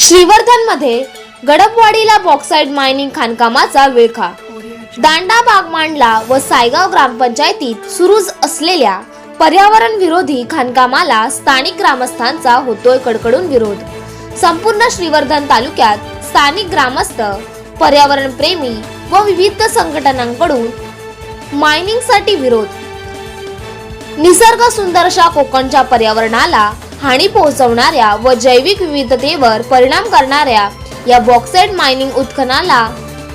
श्रीवर्धनमध्ये गडपवाडीला बॉक्साईड mining खाणकामाचा विळखा. दांडा बाग मांडला व सायगाव ग्रामपंचायतीत सुरूच असलेल्या पर्यावरण विरोधी खाणकामाला स्थानिक ग्रामस्थांचा होतोय कडकडून विरोध. संपूर्ण श्रीवर्धन तालुक्यात स्थानिक ग्रामस्थ पर्यावरण प्रेमी व विविध संघटनांकडून मायनिंगसाठी विरोध. निसर्ग सुंदर अशा कोकणच्या पर्यावरणाला हानी पोहोचवणाऱ्या व जैविक विविधतेवर परिणाम करणाऱ्या या बॉक्साईट मायनिंग उत्खननाला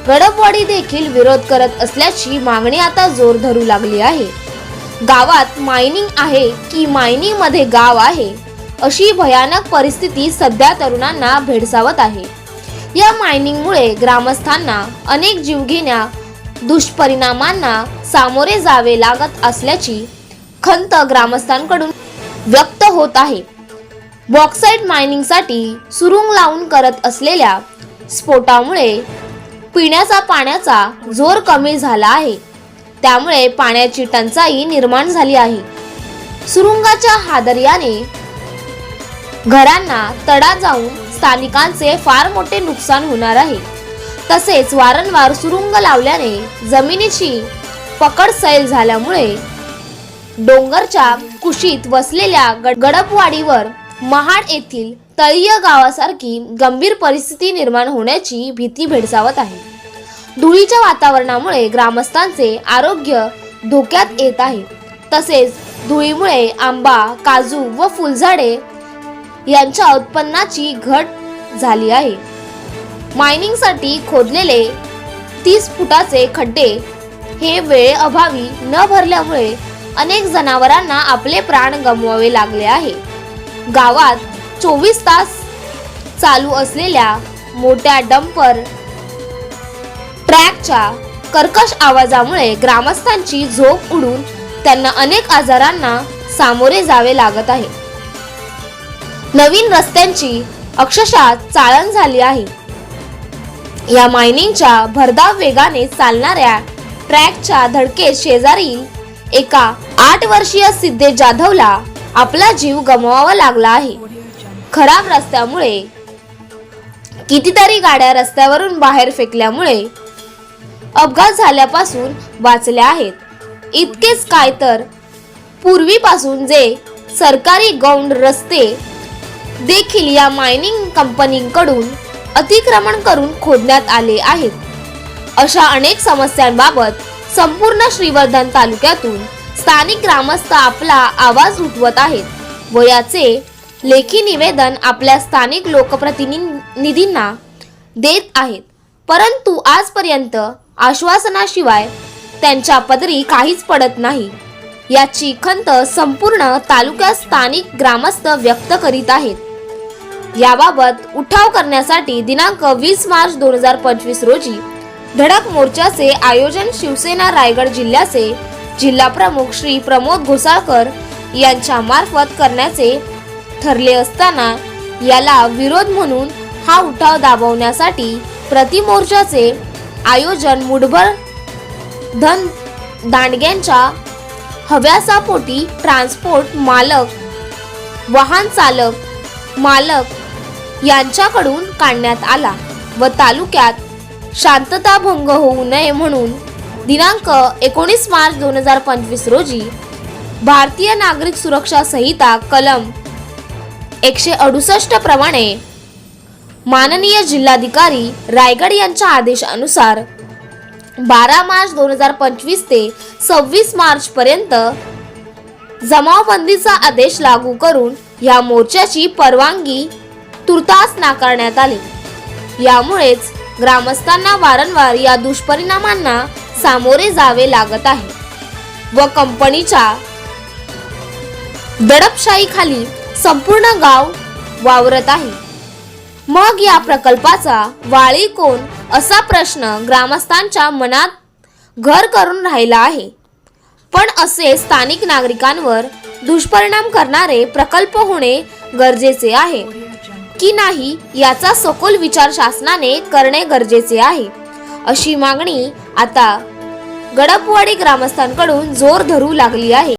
गडपवाडी देखील विरोध करत असल्याची मागणी आता जोर धरू लागली आहे. गावात मायनिंग आहे की मायनिंगमध्ये गाव आहे अशी भयानक परिस्थिती सध्या तरुणांना भेडसावत आहे. या मायनिंगमुळे ग्रामस्थांना अनेक जीवघेण्या दुष्परिणामांना सामोरे जावे लागत असल्याची खंत ग्रामस्थांकडून व्यक्त होत आहे. बॉक्साईट मायनिंगसाठी सुरुंग लावून करत असलेल्या स्फोटामुळे पिण्याचा पाण्याचा जोर कमी झाला आहे. त्यामुळे पाण्याची टंचाई निर्माण झाली आहे. सुरुंगाच्या हादर्याने घरांना तडा जाऊन स्थानिकांचे फार मोठे नुकसान होणार आहे. तसेच वारंवार सुरुंग लावल्याने जमिनीची पकड सैल झाल्यामुळे डोंगरच्या कुशीत वसलेल्या गड- गडपवाडीवर महाड येथील तळीय गावासारखी गंभीर परिस्थिती निर्माण होण्याची भीती भेडसावत आहे. धुळीच्या वातावरणामुळे ग्रामस्थांचे आरोग्य धोक्यात येत आहे. तसेच धुळीमुळे आंबा काजू व फुलझाडे यांच्या उत्पन्नाची घट झाली आहे. मायनिंगसाठी खोदलेले तीस फुटाचे खड्डे हे वेळेअभावी न भरल्यामुळे अनेक जनावरांना आपले प्राण गमवावे लागले आहे. गावात चोवीस तास चालू असलेल्या मोठ्या डंपर ट्रॅकच्या कर्कश आवाजामुळे ग्रामस्थांची झोप उडून त्यांना अनेक आजारांना सामोरे जावे लागत आहे. नवीन रस्त्यांची अक्षरशः चाळण झाली आहे. या मायनिंगच्या भरधाव वेगाने चालणाऱ्या ट्रॅकच्या धडकेत शेजारील एका आठ वर्षीय सिद्धे जाधवला आपला जीव गमवावा लागला आहे. खराब रस्त्यामुळे कितीतरी गाड्या रस्त्यावरून बाहेर फेकल्यामुळे अपघात झाल्यापासून वाचल्या आहेत. इतकेच काय तर पूर्वीपासून जे सरकारी गौंड रस्ते देखील या मायनिंग कंपनीकडून अतिक्रमण करून खोदण्यात आले आहेत. अशा अनेक समस्यांबाबत संपूर्ण श्रीवर्धन तालुक्यातून स्थानिक ग्रामस्थ आपला आवाज उठवत आहेत व याचे लेखी निवेदन आपल्या स्थानिक लोकप्रतिनिधींना देत आहेत. परंतु आजपर्यंत आश्वासनाशिवाय त्यांच्या पदरी काहीच पडत नाही. याची खंत संपूर्ण तालुक्यात स्थानिक ग्रामस्थ व्यक्त करीत आहेत. याबाबत उठाव करण्यासाठी दिनांक वीस मार्च दोन हजार पंचवीस रोजी धडक मोर्चाचे आयोजन शिवसेना रायगड जिल्ह्याचे जिल्हा प्रमुख श्री प्रमोद घोसाळकर यांच्या मार्फत करण्याचे ठरले असताना याला विरोध म्हणून हा उठाव दाबवण्यासाठी प्रतिमोर्चाचे आयोजन मुठभर धन दांडग्यांच्या हव्यासापोटी ट्रान्सपोर्ट मालक वाहन चालक मालक यांच्याकडून काढण्यात आला व तालुक्यात शांतता भंग होऊ नये म्हणून दिनांक एकोणीस मार्च दोन हजार पंचवीस रोजी भारतीय नागरिक सुरक्षा संहिता कलम एकशे अडुसष्ट प्रमाणे माननीय जिल्हाधिकारी रायगड यांच्या आदेशानुसार बारा मार्च दोन हजार पंचवीस ते सव्वीस मार्च पर्यंत जमावबंदीचा आदेश लागू करून या मोर्चाची परवानगी तुर्तास नाकारण्यात आली. यामुळेच ग्रामस्थांना वारंवार या दुष्परिणामांना सामोरे जावे लागत आहे. व कंपनीच्या दडपशाहीखाली संपूर्ण गाव वावरत आहे. मग या प्रकल्पाचा वाळी कोण असा प्रश्न ग्रामस्थांच्या मनात घर करून राहिला आहे. पण असे स्थानिक नागरिकांवर दुष्परिणाम करणारे प्रकल्प होणे गरजेचे आहे. की नाही याचा सखोल विचार शासनाने करणे गरजेचे आहे. अशी मागणी आता गडपवाडी ग्रामस्थांकडून जोर धरू लागली आहे.